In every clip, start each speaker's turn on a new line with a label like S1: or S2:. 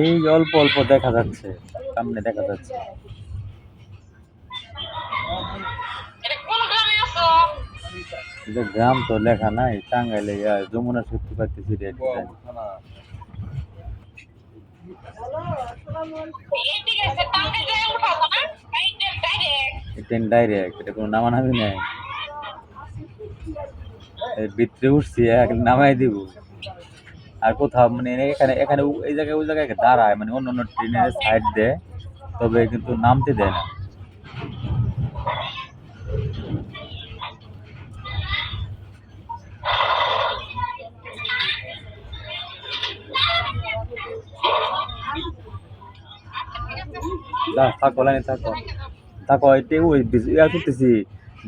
S1: এই অল্প অল্প দেখা যাচ্ছে সামনে দেখা যাচ্ছে। এটা গ্রাম তো লেখা নাই টাঙ্গাইলে ইয়া, যমুনা শক্তি পাচ্ছি ট্রেন ডাইরেক্ট এটা কোনো নামানামি নাই। ভিতরে উঠছি নামাই দিব। আর কোথাও মানে এখানে এখানে এই জায়গায় ওই জায়গায় দাঁড়ায় মানে অন্য অন্য ট্রেনের সাইড দেয় তবে কিন্তু নামতে দেয় না। যা থাকো লাইনে থাকো। থাকো এটাই ওই ব্রিজ ইয়া করতেছি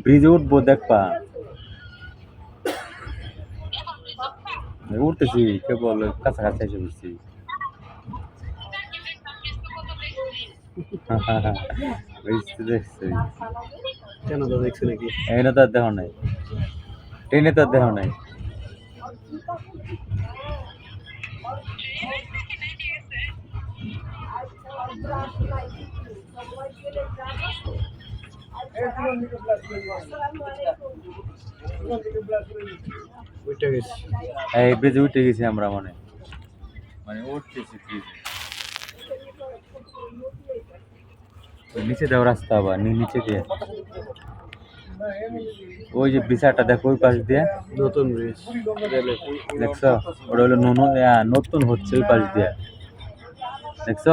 S1: ব্রিজে উঠবো দেখবা। উঠতেছি কেবল কাছাকাছি এসে উঠছি বুঝতে দেখছি।
S2: কেন তো দেখছি নাকি?
S1: এখানে তো দেহ নাই। ট্রেনে তো দেহ নাই।
S2: ওইটা গেছি।
S1: এই ব্রিজে উঠে গেছি আমরা মানে। মানে উঠতেছি ব্রিজে নিচে দেওয়া রাস্তা আবার নি- নিচে দিয়ে। ওই যে বিচারটা দেখো ওই পাশ দিয়ে।
S2: নতুন ব্রিজ
S1: দেখছ? ওটা হলো নুন- নতুন হচ্ছে ওই পাশ দিয়ে। দেখছ?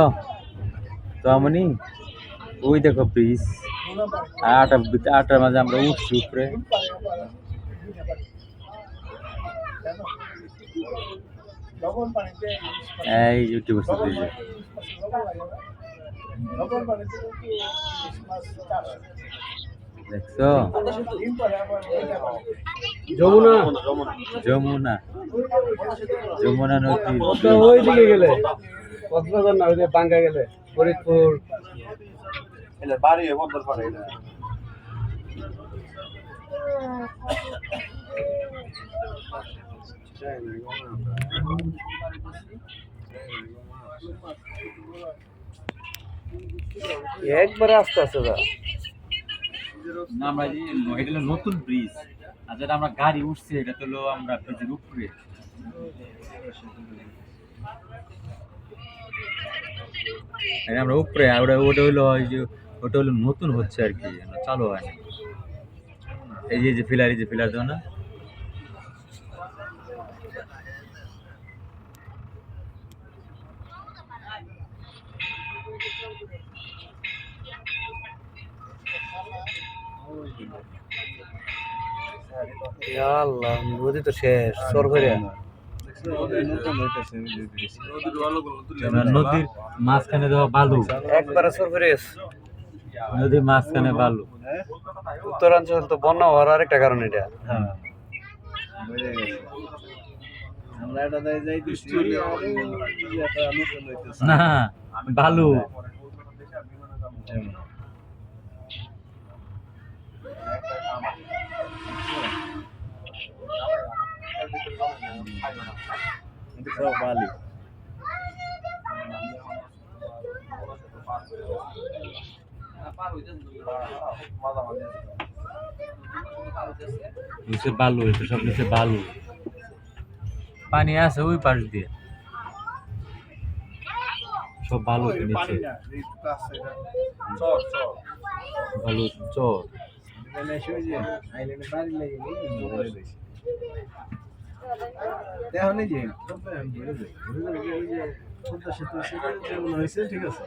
S1: তো আমনি ওই দেখো ব্রিজ। আটা আটার মাঝে আমরা উঠছি উপরে। এই ইউটিউব ব্রিজে। দেখছ?
S2: যমুনা।
S1: যমুনা। যমুনা নদী
S2: ওটা ওই দিকে গেলে। কক্সবাজার না ওই বাঙ্গা গেলে। ফরিদপুর। একবারে আস্তে আস্তে যা।
S1: না আমরা এটা হলো নতুন ব্রিজ আর যেটা আমরা গাড়ি উঠছি এটা তো হলো আমরা ব্রিজের উপরে। আমরা উপরে আর ওটা ওটা হলো ওই যে ওটা হলো নতুন হচ্ছে আর কি চালু হয়নি। এই যে যে ফিলার এই যে ফিলার দাও না।
S2: আল্লাহ নদী তো শেষ
S1: আমরা নদীর মাঝখানে দেওয়া বালু।
S2: একবারে সরভরিয়া
S1: নদীর মাঝখানে বালু।
S2: উত্তরাঞ্চল তো বন্যা হওয়ার আরেকটা কারণ এটা।
S1: হ্যাঁ। না বালু। বালি। নিচে বালু এটা সব নিচে বালু পানি আছে ওই পাশ দিয়ে সব বালু নিচে বালু চর
S2: ঠিক আছে
S1: ওই পাশ দেওয়া দেখা যায়।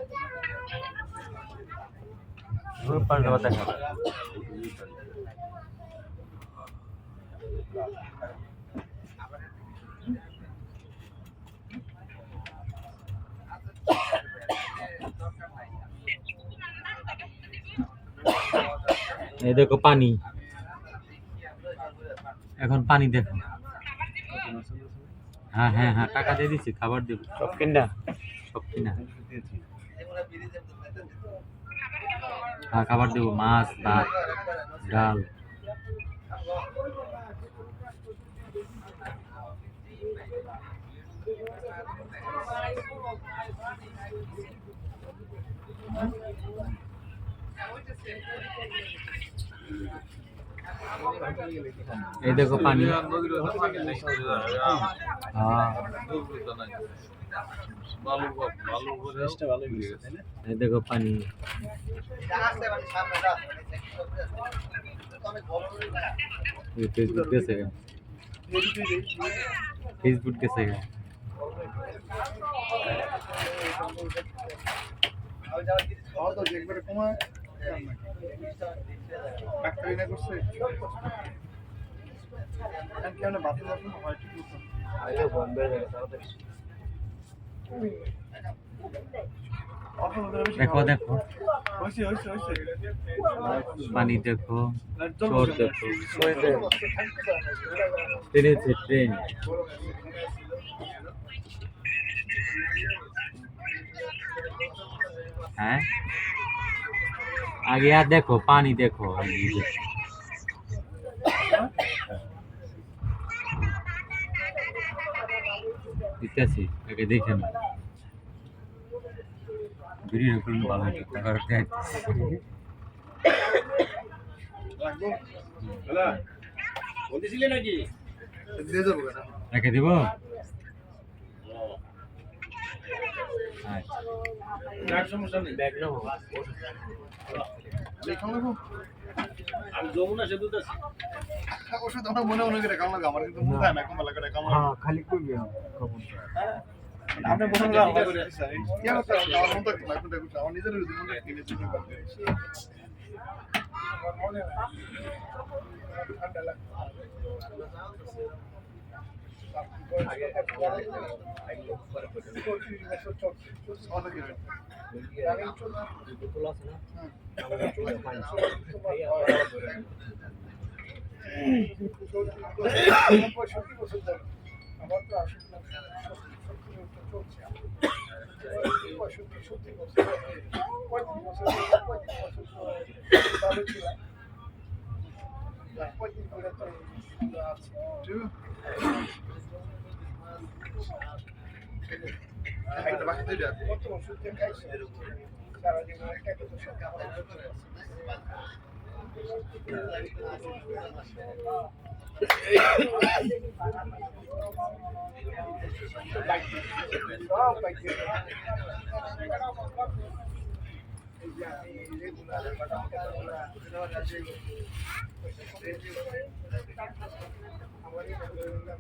S1: এই দেখো পানি। এখন পানি দেখো। হ্যাঁ হ্যাঁ হ্যাঁ টাকা দিয়ে দিচ্ছি খাবার দেবো।
S2: সব কিনা?
S1: সব কিনা। খাবার দেবো মাছ ভাত ডাল। এই দেখো পানি। এই দেখো পানি ये फेसबुक कैसे है फेसबुक कैसे है
S3: ডাক্তারি না করছে কেমন বাতিল বাতিল হয় ঠিক মতো
S1: देखो देखो
S3: হয়েছে হয়েছে হয়েছে
S1: पानी देखो
S3: একদম
S1: চোর দেখো ট্রেনে से ट्रेन हैं आगे यार देखो पानी देखो দিতেছি আগে দেখে না ভিডিও করুন ভালো হতো দেখতেছি দিব? আচ্ছা।
S3: সমস্যা নেই। ব্যাগ নেব খাওয়া লাগবো
S2: আমি যমুনা সেতু আছি
S3: হ্যাঁ, ওষুধ আমার মনে মনে করে কামলা আমার কিন্তু মনে হয় না কমলা লাগে
S2: খালি করবি
S3: আপনি বলুন না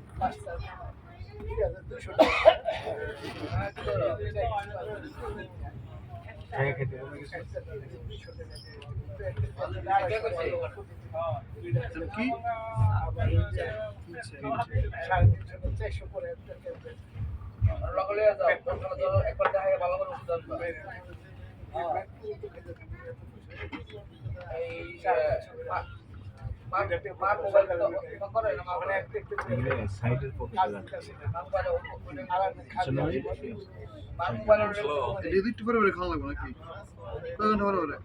S3: করে একটু পরে পরে খাওয়া লাগবে নাকি কয় ঘণ্টা পরে পরে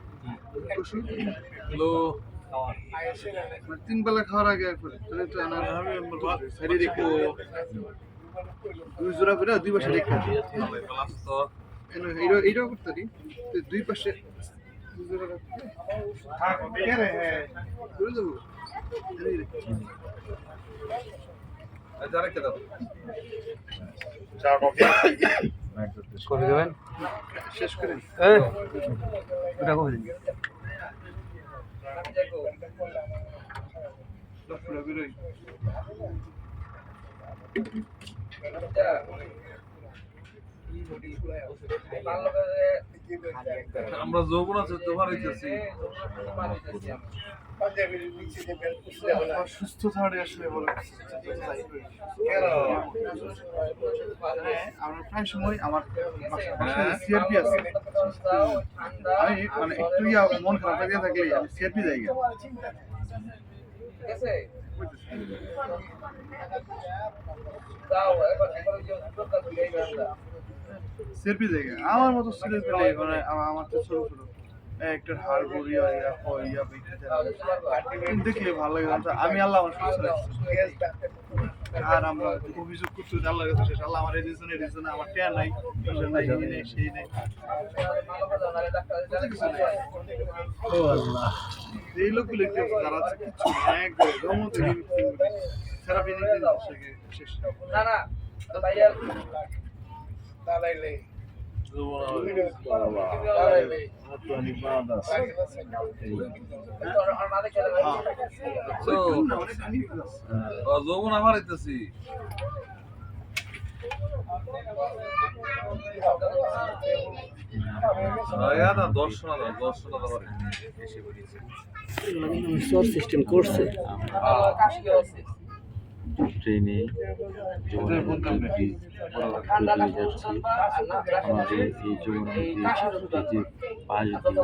S3: ওষুধ তিন বেলা খাওয়ার আগে একবারে তাহলে তো আনার সাইডে দুই জোড়া করে দুই রেখে এইটা এইটাও করতে পারি। দুই পাশে করে
S1: দেবেন?
S3: শেষ করে
S1: ওটা করে দিন।
S3: পুরো বেরোই
S4: আমরা যৌবন আছে তোমার হইতেছি।
S3: সুস্থ থাকাটাই আসলে বড় আমরা প্রায় সময় আমার সিআরপি আছে। আমি মানে একটু ইয়া মন খারাপ লাগিয়ে থাকলে আমি সিআরপি যাই গা।
S5: সেলফি দেখে। আমার মতো ছেলে পেলে মানে আমার তো ছোট ছোট। একটা হাড় গড়িয়া ইয়া হয় ইয়া দেখলে ভালো লাগে আমি আল্লাহ আমার সুস্থ আর আমরা অভিযোগ করতে হচ্ছে আল্লাহর কাছে শেষ। আল্লাহ আমার এই রিজন এই রিজন আমার টেয়া নাই নাই এই নেই সেই নেই। কিছু।
S2: ও আল্লাহ।
S5: এই লোকগুলো কি অবস্থা? যারা আছে কিচ্ছু নেই একবারে জমো থেকে থেরাপি নিতে যাচ্ছে শেষ
S6: যৌবন আমার হইতেছি
S2: সিস্টেম করছে
S1: ট্রেনে যমুনা নদী যাচ্ছি। আমাদের এই যমুনা নদী এই যে পাশ দিয়ে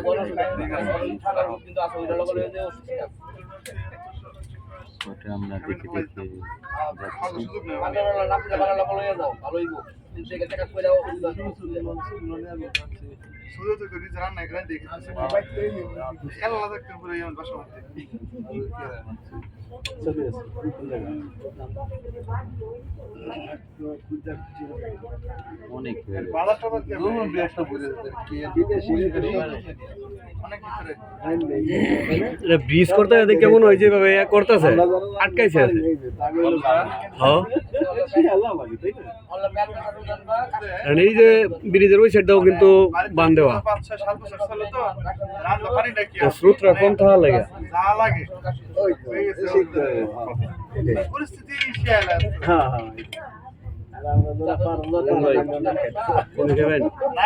S1: ওটা আমরা দেখে দেখে যাচ্ছি।
S5: সুযোগ তো করি যারা না এখানে দেখে আল্লাহ দেখতে পুরো বাসা মধ্যে
S1: অনেক হয়ে
S6: করে
S2: ব্রিজ করতে কেমন হয়েছে ভাবে করতেছে। আটকাইছে হ্যাঁ এই যে ব্রিজের ওই সাইডটাও কিন্তু বান দেওয়া? স্রোতরা কম থাকা লাগে?
S5: হয়ে
S2: হ্যাঁ। হ্যাঁ কোন খাবেন
S5: না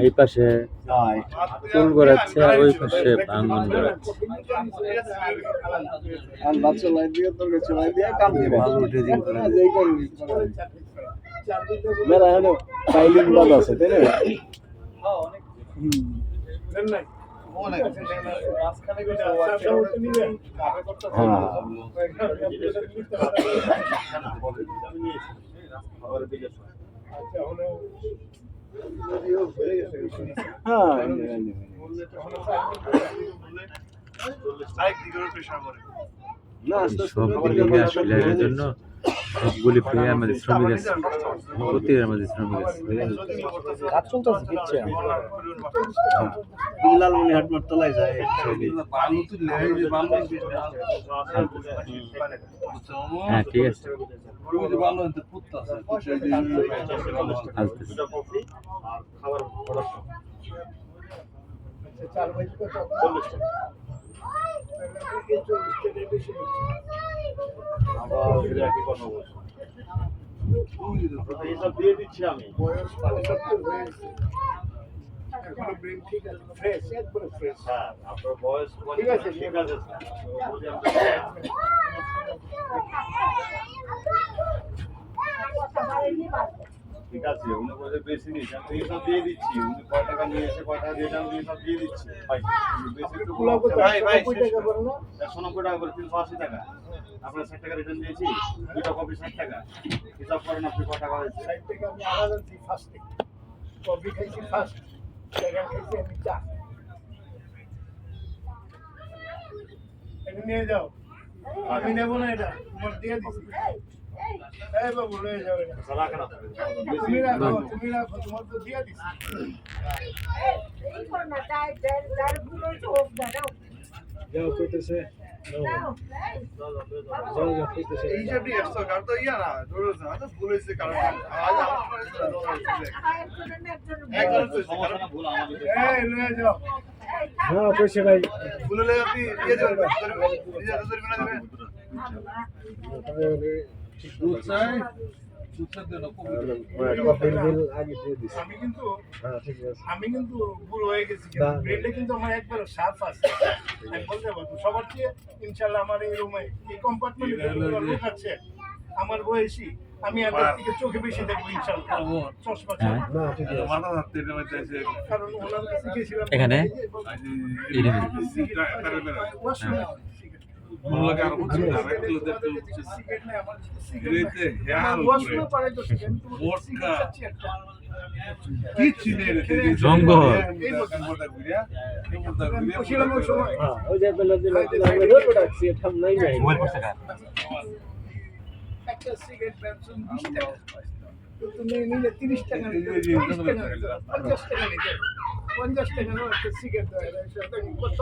S6: এই
S1: পাশে
S5: ভাত
S1: গড়াচ্ছে আর ওই পাশে ভাঙন গড়াচ্ছে।
S2: হ্যাঁ। হ্যাঁ। না
S1: ফিলারের জন্য সবগুলি পেয়ে আমাদের শ্রমিক আছে প্রতি আমাদের শ্রমিক আছে
S2: কাজ চলতেছে কিচ্ছু লালমনি হাট মাঠ তলায় যায়।
S1: হ্যাঁ ঠিক আছে।
S6: ওই
S2: আপনার বয়স ঠিক আছে ঠিক আছে
S7: ঠিক আছে উনি বলে বেশি নিস। আমি এইসব দিয়ে দিচ্ছি। উনি কয় টাকা নিয়ে এসে কয় টাকা দিয়ে আমি এইসব দিয়ে দিচ্ছি। ভাই বেশি একটু
S5: ভাই, ভাই,
S7: একশো নব্বই টাকা করে তিনশো আশি টাকা। আপনার ষাট টাকা রিটার্ন দিয়েছি দুটো কপি ষাট টাকা। হিসাব করেন আপনি কয় টাকা হয়েছে।
S2: সাইড থেকে আমি আলাদা ফার্স্টে কফি খাইছি ফার্স্ট সেকেন্ড খাইছি আমি চা এটা নিয়ে যাও। আমি নেব না এটা তোমার দিয়ে দিচ্ছি। যাও
S5: ইয়া
S2: হ্যাঁ কইছে ভাই
S5: হলে আপনি দিয়ে দেবেন
S3: আমি কিন্তু
S2: হ্যাঁ
S3: আমি কিন্তু ভুল হয়ে গেছি ব্রেনটা কিন্তু আমার একবার সাফ আছে। আমি বলতে পারব সবার চেয়ে ইনশাল্লাহ আমার এই রুমে এই কম্পার্টমেন্টে লোক আছে আমার বয়সী আমি এদের থেকে চোখে বেশি দেখব ইনশাল্লাহ চশমা।
S1: হ্যাঁ।
S6: মধ্যে আছে
S3: কারণ ওনার কাছে গেছিলাম।
S1: এখানে? জঙ্গল।
S3: একটা সিগারেট ব্যবসা বিশ টাকা। তুমি নিলে তিরিশ টাকা নিতে চল্লিশ টাকা নিতে পঞ্চাশ টাকা নিতে পঞ্চাশ টাকা নেওয়া একটা সিগারেট দেওয়া কত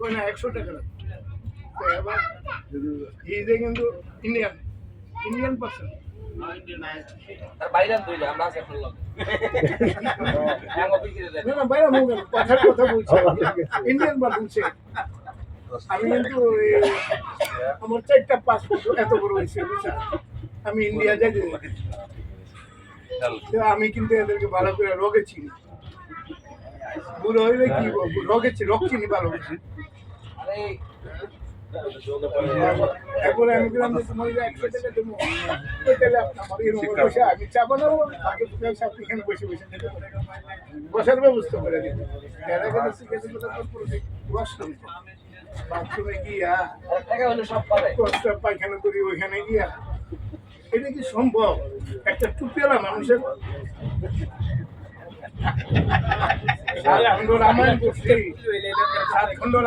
S3: কই না একশো টাকা না তো এবার এই যে কিন্তু ইন্ডিয়ান ইন্ডিয়ান পার্সন বলছি। ইন্ডিয়ান বার বলছে আমি কিন্তু আমার চারটা পাসপোর্ট এত বড় হয়েছে? আমি ইন্ডিয়া যাই আমি কিন্তু এদেরকে ভালো করে রগে চিনি। বুড়ো হইলে কি রগে চি- চিনি ভালো বসার ব্যবস্থা করে বাথরুমে গিয়া কষ্ট পায়খানা করি ওইখানে গিয়া। এটা কি সম্ভব? একটা টুপিওয়ালা মানুষের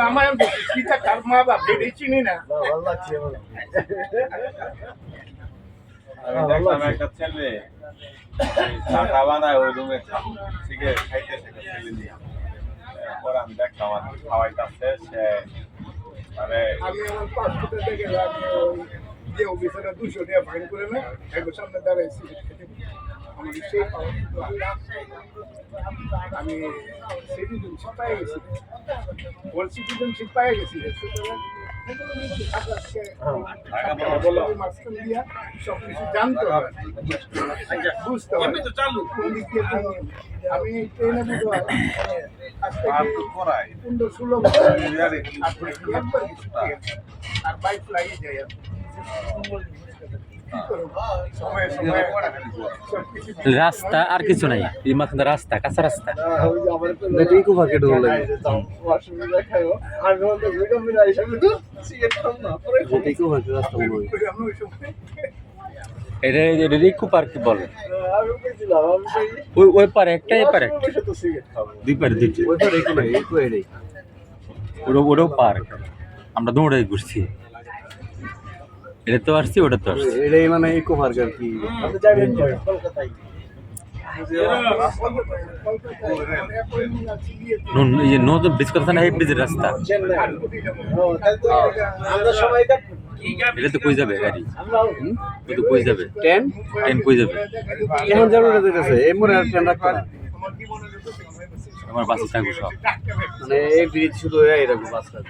S3: রামায়ণ সাত মা বাপ চিনি না।
S2: আমার
S7: আমি দেখলাম একটা ছেলে চাটা বানায় ওই রুমে সিগারেট খাইতে ছেলে নিয়ে। পরে আমি দেখলাম আর খাওয়াইতেছে সে মানে
S3: আমি আমার পাসপোর্টে দেখে যে অফিসাররা দুশো টাকা ফাইন করে না একবার সামনে দাঁড়ায় আমি সিটিজেনশিপ পাই গেছি। ওর সিটিজেনশিপ পাই গেছি কিছু জানতে হবে। বুঝতে হবে। আমি ট্রেনে
S6: করাই।
S3: পনেরো ষোলো বছর। আর বাইক লাগিয়ে যাই
S1: রাস্তা আর কিছু নাই। এই মাথায় রাস্তা কাঁচা রাস্তা।
S2: এটা ইকো মার্কেট
S1: পার্ক বলে। ওই ওই পারে একটা পারে দুই পারে
S2: ওই তো ইকো নাই ইকো এটাই
S1: ওটা ওটাও পার্ক। আমরা দৌড়াই ঘুরছি। এটা তো আসছি ওটা তো আসছি।
S2: এটাই মানে ইকো পার্ক আর কি।
S1: যে নতুন ব্রিজ কথা না এই ব্রিজের রাস্তা। এটা তো কই যাবে গাড়ি? ও তো কই যাবে?
S2: টেন
S1: ট্রেন কই যাবে?
S2: এখন যাব এই মোড়ে ট্রেন রাখতো না।
S1: আমার বাসে থাকব সব।
S2: মানে এই ব্রিজ শুধু এরকম বাস যাব।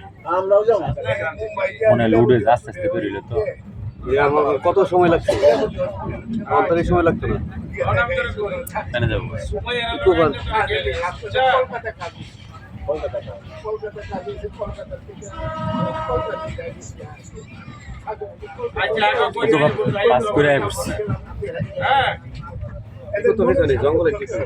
S1: মনে উঠে আস্তে আস্তে করিলে তো।
S2: কত সময় লাগছে? পঁয়তাল্লিশ সময় লাগতো না।
S1: কেন যাব পাস করে
S2: তো জঙ্গলে ঠিক আছে।